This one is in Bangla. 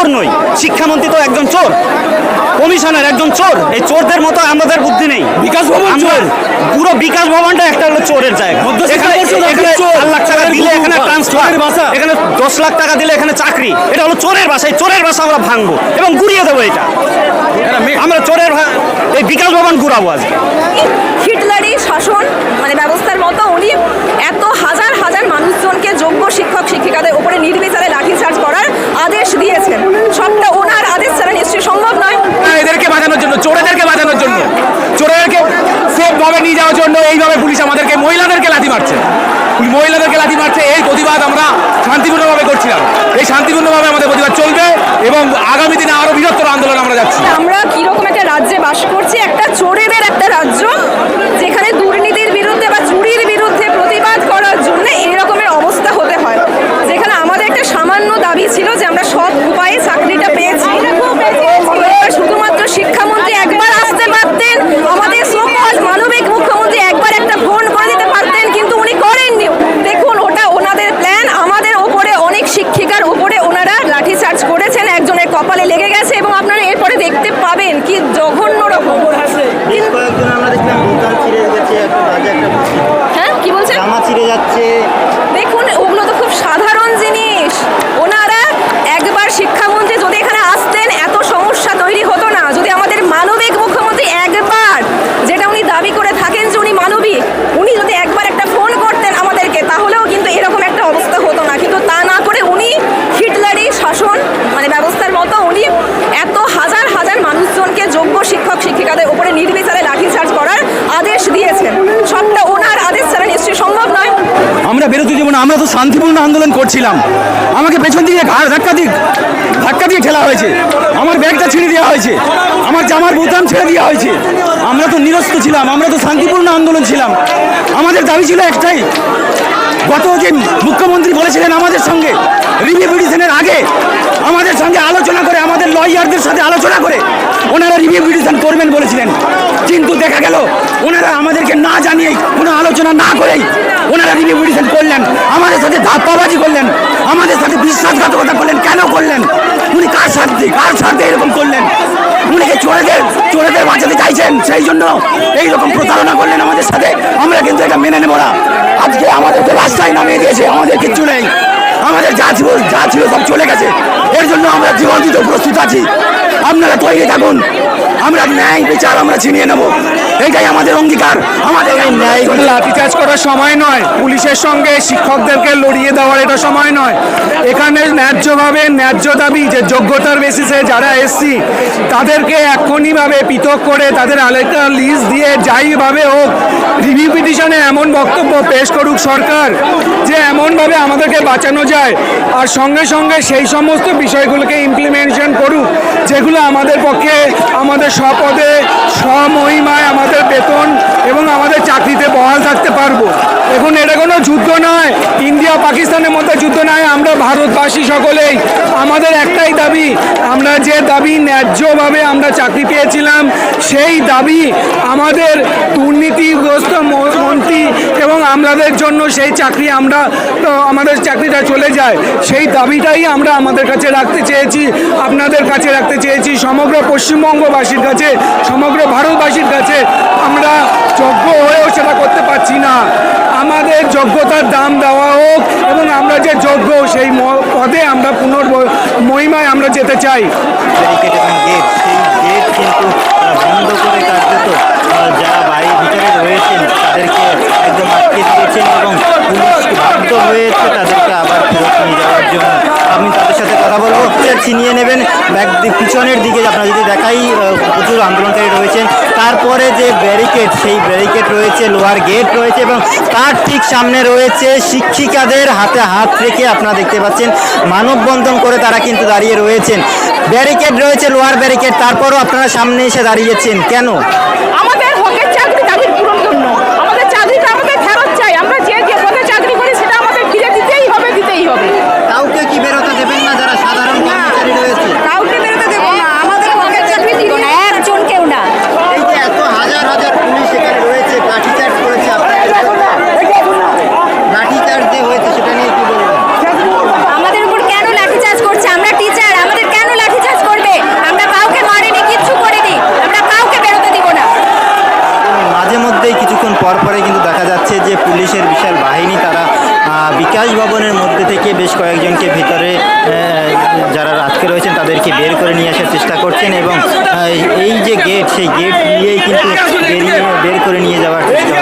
চোর নই। শিক্ষামন্ত্রী তো একজন চোর। কমিশনার একজন চোর। এই চোরদের মতো আমাদের বুদ্ধি নেই। বিকাশ ভবন চোর। পুরো বিকাশ ভবনটা একটা হলো চোরের জায়গা। লাখ টাকা দিলে এখানে ট্রান্সফার এখানে দশ লাখ টাকা দিলে এখানে চাকরি। এটা হলো চোরের বাসা এই চোরের বাসা আমরা ভাঙবো এবং গুড়িয়ে দেবো এটা। আমরা চোরের এই বিকাশ ভবন ঘুরাবো আজকে। হিটলারি শাসন মানে ব্যবস্থার মতো উনি এত হাজার হাজার মানুষজনকে যোগ্য শিক্ষক শিক্ষিকাদের উপরে নির্বিচারে লাঠিচার্জ করার আদেশ দিয়েছেন। সবটা ওনার আদেশ ছাড়া নিশ্চয়ই সম্ভব নয়। এদেরকে বাঁচানোর জন্য চোরেদেরকে বাঁচানোর জন্য। চোরেদেরকে সেফ ভাবে নিয়ে যাওয়ার জন্য এইভাবে পুলিশ আমাদেরকে মহিলাদেরকে লাথি মারছে। মহিলাদেরকে লাথি মারছে এই প্রতিবাদ আমরা শান্তিপূর্ণভাবে করছিলাম। এই শান্তিপূর্ণভাবে আমাদের প্রতিবাদ চলবে এবং আগামী দিনে আরও বৃহত্তর আন্দোলন আমরা যাচ্ছি। আমরা কীরকম একটা রাজ্যে বাস করছি? একটা চোরেদের একটা রাজ্য যেখানে দুর্নীতির বিরুদ্ধে বা চুরির বিরুদ্ধে প্রতিবাদ করার জন্য এই রকমের অবস্থা হতে হয় যেখানে আমাদের একটা সামান্য দাবি ছিল যে আমরা সৎ উপায়ে চাকরিটা পেয়েছি এবার শুধুমাত্র শিক্ষামন্ত্রী একবার আসতে পারতেন আমাদের সমাজ মানবিক মুখ্যমন্ত্রী একবার একটা ফোন করে দিতে পারতেন কিন্তু উনি করেননি দেখুন ওটা ওনাদের প্ল্যান আমাদের ওপরে অনেক শিক্ষিকার উপরে ওনারা লাঠিচার্জ করেছেন একজনের কপালে লেগে গেছে এবং আপনারা এরপরে দেখতে পাবেন কি জঘন্য রকম বেশ কয়েকজন আমরা দেখলাম দোকান ছিঁড়ে গেছে একটা বাজে একটা পরিস্থিতি। হ্যাঁ কি বলছেন জামা ছিঁড়ে যাচ্ছে দেখুন ওগুলো তো খুব সাধারণ জিনিস ওনারা একবার শিক্ষামন্ত্রী যদি এখানে আসতেন এত সমস্যা তৈরি হতো না যদি আমাদের মানবিক মুখ্যমন্ত্রী একবার যেটা উনি দাবি করে থাকেন যে উনি মানবিক উনি যদি একবার একটা ফোন করতেন আমাদেরকে তাহলেও কিন্তু এরকম একটা অবস্থা হতো না কিন্তু তা না করে উনি হিটলারি শাসন মানে ব্যবস্থার মতো উনি এত হাজার হাজার মানুষজনকে যোগ্য শিক্ষক শিক্ষিকাদের উপরে নির্বিচারে লাঠিচার্জ করার আদেশ দিয়েছেন সবটা ওনার আদেশ ছাড়া নিশ্চয়ই সম্ভব নয় আমরা বেরোতে দেবো না আমরা তো শান্তিপূর্ণ আন্দোলন করছিলাম। আমাকে পেছন দিকে ঘাড় ধাক্কা দিক ধাক্কা দিয়ে ঠেলা হয়েছে। আমার ব্যাগটা ছিঁড়ে দেওয়া হয়েছে। আমার জামার বোতাম ছেড়ে দেওয়া হয়েছে। আমরা তো নিরস্ত ছিলাম, আমরা তো শান্তিপূর্ণ আন্দোলন ছিলাম। আমাদের দাবি ছিল একটাই। গত যে মুখ্যমন্ত্রী বলেছিলেন আমাদের সঙ্গে রিভিউ পিটিশনের আগে আমাদের সঙ্গে আলোচনা করে, আমাদের লয়ারদের সাথে আলোচনা করে, ওনারা রিভিউ পিটিশন করবেন বলেছিলেন। কিন্তু দেখা গেল ওনারা আমাদেরকে না জানিয়েই, কোনো আলোচনা না করেই ওনারা রিভিউ করলেন, আমাদের সাথে ধাপ্পাবাজি করলেন, আমাদের সাথে বিশ্বাসঘাতকতা করলেন, কেন করলেন? উনি কার স্বার্থে কার স্বার্থে এরকম করলেন? উনি কি চোরেদের চোরেদের বাঁচাতে চাইছেন, সেই জন্য এইরকম প্রতারণা করলেন আমাদের সাথে। আমরা কিন্তু এটা মেনে নেব না। আজকে আমাদেরকে রাস্তায় নামিয়ে দিয়েছে, আমাদের কিচ্ছু নেই। আমাদের যা ছিল যা ছিল সব চলে গেছে। এর জন্য আমরা জীবন দিতে প্রস্তুত আছি। আপনারা তৈরি থাকুন। আমরা ন্যায় বিচার আমরা ছিনিয়ে নেব। এটাই আমাদের অঙ্গীকার। আমাদের ন্যায় লাঠিচার্জ করার সময় নয়, পুলিশের সঙ্গে শিক্ষকদেরকে লড়িয়ে দেওয়ার এটা সময় নয়। এখানে ন্যায্যভাবে ন্যায্য দাবি, যে যোগ্যতার বেসিসে যারা এসছি, তাদেরকে এখনইভাবে পৃথক করে তাদের আলাদা লিস্ট দিয়ে যাইভাবে হোক রিভিউ পিটিশনে এমন বক্তব্য পেশ করুক সরকার, যে এমনভাবে আমাদেরকে বাঁচানো যায়। আর সঙ্গে সঙ্গে সেই সমস্ত বিষয়গুলোকে ইমপ্লিমেন্টেশন করুক, যেগুলো আমাদের পক্ষে, আমাদের স্বপদে, স্বমহিমায় আমাদের বেতন এবং আমাদের চাকরিতে বহাল থাকতে পারব। এখন এটা কোনো যুদ্ধ নয়। ইন্ডিয়া, পাকিস্তানের মধ্যে যুদ্ধ নয়। আমরা ভারতবাসী সকলেই। আমাদের একটাই দাবি, আমরা যে দাবি ন্যায্যভাবে আমরা চাকরি পেয়েছিলাম, সেই দাবি আমাদের দুর্নীতিগ্রস্ত আমাদের জন্য সেই চাকরি আমরা আমাদের চাকরিটা চলে যায়। সেই দাবিটাই আমরা আমাদের কাছে রাখতে চেয়েছি, আপনাদের কাছে রাখতে চেয়েছি, সমগ্র পশ্চিমবঙ্গবাসীর কাছে, সমগ্র ভারতবাসীর কাছে আমরা যোগ্য হয়েও সেটা করতে পারছি না। আমাদের যোগ্যতার দাম দেওয়া হোক এবং আমরা যে যোগ্য সেই পদে আমরা পুনর মহিমায় আমরা যেতে চাই। কিন্তু বন্ধ করে কার্যত যারা বাড়ির ভিতরে পিছনের দিকে আপনারা যদি দেখাই প্রচুর আন্দোলনকারী রয়েছেন। তারপরে যে ব্যারিকেড সেই ব্যারিকেড রয়েছে লোহার গেট রয়েছে এবং তার ঠিক সামনে রয়েছে শিক্ষিকাদের হাতে হাত রেখে আপনারা দেখতে পাচ্ছেন, মানববন্ধন করে তারা কিন্তু দাঁড়িয়ে রয়েছেন। ব্যারিকেড রয়েছে লোহার ব্যারিকেড তারপরও আপনারা সামনে এসে দাঁড়িয়েছেন কেন? পরপরে কিন্তু দেখা যাচ্ছে যে পুলিশের বিশাল বাহিনী তারা বিকাশ ভবনের মধ্যে থেকে বেশ কয়েকজনকে ভিতরে যারা রাতকে রয়েছেন তাদেরকে বের করে নিয়ে আসার চেষ্টা করছেন এবং এই যে গেট সেই গেট দিয়েই কিন্তু বের করে নিয়ে যাওয়ার চেষ্টা